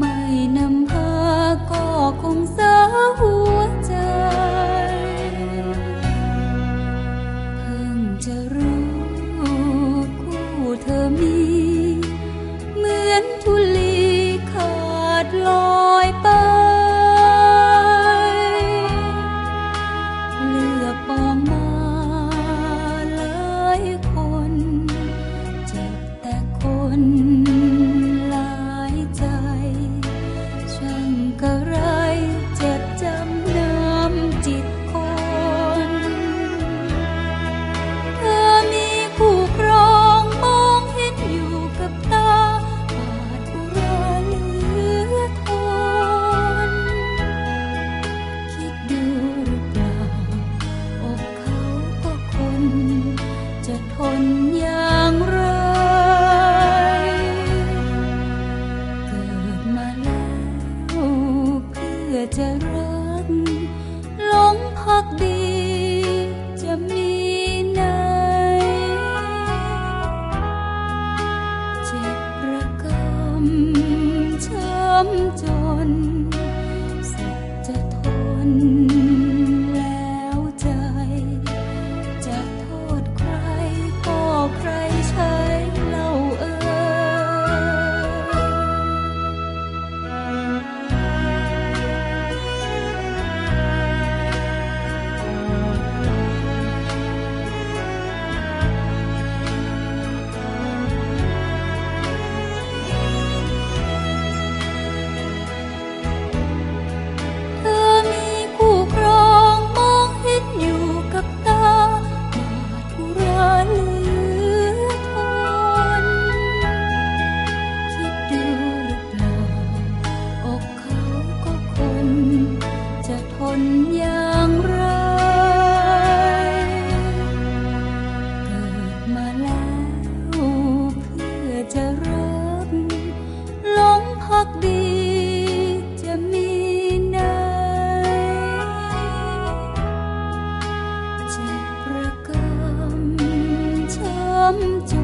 mai năm ha có cùng gió hua จะรักหลงพักดีจะมีไหนเจ็บระกำช้ำจนสุดจะทน กดีจะมีนเจ็บประกำช้ำใจ